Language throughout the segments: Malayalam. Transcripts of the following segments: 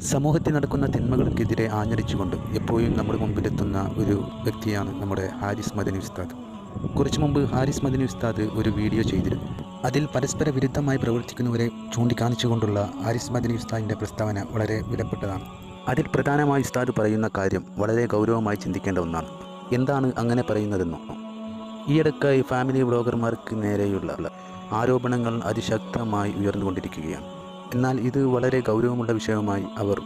സമൂഹത്തിൽ നടക്കുന്ന തിന്മകൾക്കെതിരെ ആഞ്ഞടിച്ചുകൊണ്ട് എപ്പോഴും നമ്മുടെ മുമ്പിലെത്തുന്ന ഒരു വ്യക്തിയാണ് നമ്മുടെ ഹാരിസ് മദനി ഉസ്താദ്. കുറച്ചു മുമ്പ് ഹാരിസ് മദനി ഉസ്താദ് ഒരു വീഡിയോ ചെയ്തിരുന്നു. അതിൽ പരസ്പര വിരുദ്ധമായി പ്രവർത്തിക്കുന്നവരെ ചൂണ്ടിക്കാണിച്ചുകൊണ്ടുള്ള ഹാരിസ് മദനി ഉസ്താദിന്റെ പ്രസ്താവന വളരെ വിലപ്പെട്ടതാണ്. അതിൽ പ്രധാനമായി ഉസ്താദ് പറയുന്ന കാര്യം വളരെ ഗൗരവമായി ചിന്തിക്കേണ്ട ഒന്നാണ്. എന്താണ് അങ്ങനെ പറയുന്നതെന്നോ? ഈയിടക്കായി ഫാമിലി വ്ളോഗർമാർക്ക് നേരെയുള്ള ആരോപണങ്ങൾ അതിശക്തമായി ഉയർന്നുകൊണ്ടിരിക്കുകയാണ്. എന്നാൽ ഇത് വളരെ ഗൗരവമുള്ള വിഷയമായി അവർ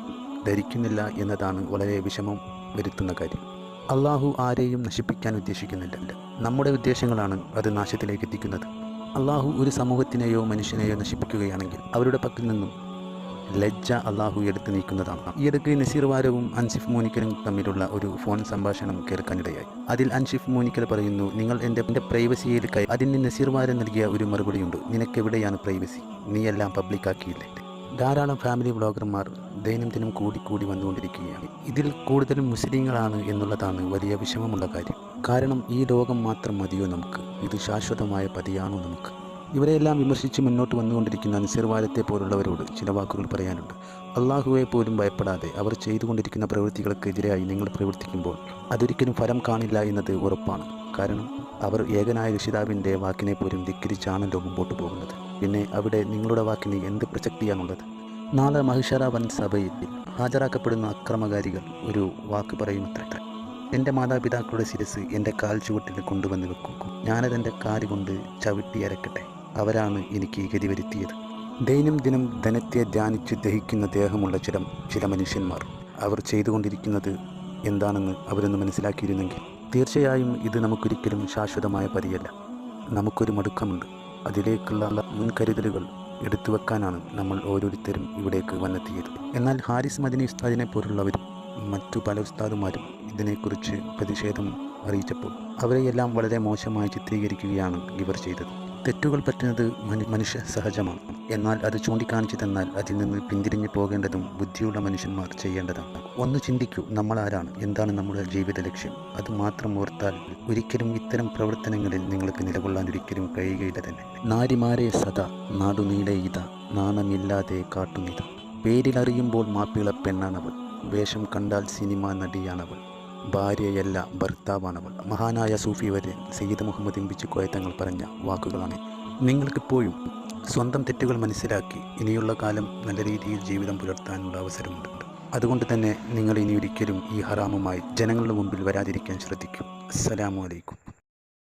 ധരിക്കുന്നില്ല എന്നതാണ് വളരെ വിഷമം വരുത്തുന്ന കാര്യം. അള്ളാഹു ആരെയും നശിപ്പിക്കാൻ ഉദ്ദേശിക്കുന്നില്ല. നമ്മുടെ ഉദ്ദേശങ്ങളാണ് അത് നാശത്തിലേക്ക് എത്തിക്കുന്നത്. അള്ളാഹു ഒരു സമൂഹത്തിനെയോ മനുഷ്യനെയോ നശിപ്പിക്കുകയാണെങ്കിൽ അവരുടെ പക്കൽ നിന്നും ലജ്ജ അള്ളാഹു എടുത്തു നീക്കുന്നതാണ്. ഈയിടയ്ക്ക് നസീർ വാരവും അൻസിഫ് മോനിക്കലും തമ്മിലുള്ള ഒരു ഫോൺ സംഭാഷണം കേൾക്കാനിടയായി. അതിൽ അൻഷിഫ് മോനിക്കൽ പറയുന്നു നിങ്ങൾ എന്റെ എന്റെ പ്രൈവസിയിൽ കൈ അതിന് നസീർ വാരം നൽകിയ ഒരു മറുപടിയുണ്ട് നിനക്കെവിടെയാണ് പ്രൈവസി? നീയെല്ലാം പബ്ലിക്കാക്കിയില്ലേ? ധാരാളം ഫാമിലി വ്ളോഗർമാർ ദൈനംദിനം കൂടി കൂടി വന്നുകൊണ്ടിരിക്കുകയാണ്. ഇതിൽ കൂടുതലും മുസ്ലിങ്ങളാണ് എന്നുള്ളതാണ് വലിയ വിഷമമുള്ള കാര്യം. കാരണം ഈ ലോകം മാത്രം മതിയോ നമുക്ക്? ഇത് ശാശ്വതമായ പതിയാണോ നമുക്ക്? ഇവരെയെല്ലാം വിമർശിച്ച് മുന്നോട്ട് വന്നുകൊണ്ടിരിക്കുന്ന നിസർവാദത്തെ പോലുള്ളവരോട് ചില വാക്കുകൾ പറയാനുണ്ട്. അള്ളാഹുവെ പോലും ഭയപ്പെടാതെ അവർ ചെയ്തുകൊണ്ടിരിക്കുന്ന പ്രവൃത്തികൾക്കെതിരായി നിങ്ങൾ പ്രവർത്തിക്കുമ്പോൾ അതൊരിക്കലും ഫലം കാണില്ല എന്നത് ഉറപ്പാണ്. കാരണം അവർ ഏകനായ രക്ഷിതാവിന്റെ വാക്കിനെ പോലും ധിക്കരിച്ചാണല്ലോ മുമ്പോട്ട് പോകുന്നത്. പിന്നെ അവിടെ നിങ്ങളുടെ വാക്കിന് എന്ത് പ്രസക്തിയാണുള്ളത്? നാളെ മഹിഷാര വൻ സഭയിൽ ഹാജരാക്കപ്പെടുന്ന അക്രമകാരികൾ ഒരു വാക്ക് പറയുമത്രേ. എന്റെ മാതാപിതാക്കളുടെ ശിരസ് എന്റെ കാൽ ചുവട്ടിൽ കൊണ്ടുവന്ന് വെക്കും. ഞാനതെന്റെ കാൽ കൊണ്ട് ചവിട്ടി അരക്കട്ടെ. അവരാണ് എനിക്ക് ഗതി വരുത്തിയത്. ദൈനംദിനം ധനത്തെ ധ്യാനിച്ച് ദഹിക്കുന്ന ദേഹമുള്ള ചില ചില മനുഷ്യന്മാർ. അവർ ചെയ്തുകൊണ്ടിരിക്കുന്നത് എന്താണെന്ന് അവരൊന്ന് മനസ്സിലാക്കിയിരുന്നെങ്കിൽ. തീർച്ചയായും ഇത് നമുക്കൊരിക്കലും ശാശ്വതമായ പതിയല്ല നമുക്കൊരു മടുക്കമുണ്ട്. അതിലേക്കുള്ള മുൻകരുതലുകൾ എടുത്തു വെക്കാനാണ് നമ്മൾ ഓരോരുത്തരും ഇവിടേക്ക് വന്നെത്തിയത്. എന്നാൽ ഹാരിസ് മദിനി ഉസ്താദിനെ പോലുള്ളവരും മറ്റു പല ഉസ്താദുമാരും ഇതിനെക്കുറിച്ച് പ്രതിഷേധം അറിയിച്ചപ്പോൾ അവരെയെല്ലാം വളരെ മോശമായി ചിത്രീകരിക്കുകയാണ് ഇവർ ചെയ്തത്. തെറ്റുകൾ പറ്റുന്നത് മനു മനുഷ്യ സഹജമാണ്. എന്നാൽ അത് ചൂണ്ടിക്കാണിച്ചു തന്നാൽ അതിൽ നിന്ന് പിന്തിരിഞ്ഞു പോകേണ്ടതും ബുദ്ധിയുള്ള മനുഷ്യന്മാർ ചെയ്യേണ്ടതാണ്. ഒന്ന് ചിന്തിക്കൂ നമ്മൾ ആരാണ്? എന്താണ് നമ്മുടെ ജീവിത ലക്ഷ്യം? അത് മാത്രം ഓർത്താൽ ഒരിക്കലും ഇത്തരം പ്രവർത്തനങ്ങളിൽ നിങ്ങൾക്ക് നിലകൊള്ളാൻ ഒരിക്കലും കഴിയുകയില്ല തന്നെ. നാരിമാരെ സദാ നാടുനീളെ ഇത നാണമില്ലാതെ കാട്ടുനിത. പേരിലറിയുമ്പോൾ മാപ്പിള പെണ്ണാണവൾ. വേഷം കണ്ടാൽ സിനിമ നടിയാണവൾ. ഭാര്യയല്ല ഭർത്താവാണവൾ മഹാനായ സൂഫി വരെ സയ്യിദ് മുഹമ്മദ് ഇമ്പിച്ച് തങ്ങൾ പറഞ്ഞ വാക്കുകളാണ് നിങ്ങൾക്കിപ്പോഴും സ്വന്തം തെറ്റുകൾ മനസ്സിലാക്കി ഇനിയുള്ള കാലം നല്ല രീതിയിൽ ജീവിതം പുലർത്താനുള്ള അവസരമുണ്ട്. അതുകൊണ്ട് തന്നെ നിങ്ങൾ ഇനി ഒരിക്കലും ഈ ഹറാമുമായി ജനങ്ങളുടെ മുമ്പിൽ വരാതിരിക്കാൻ ശ്രദ്ധിക്കും. അസ്സലാമു അലൈക്കും.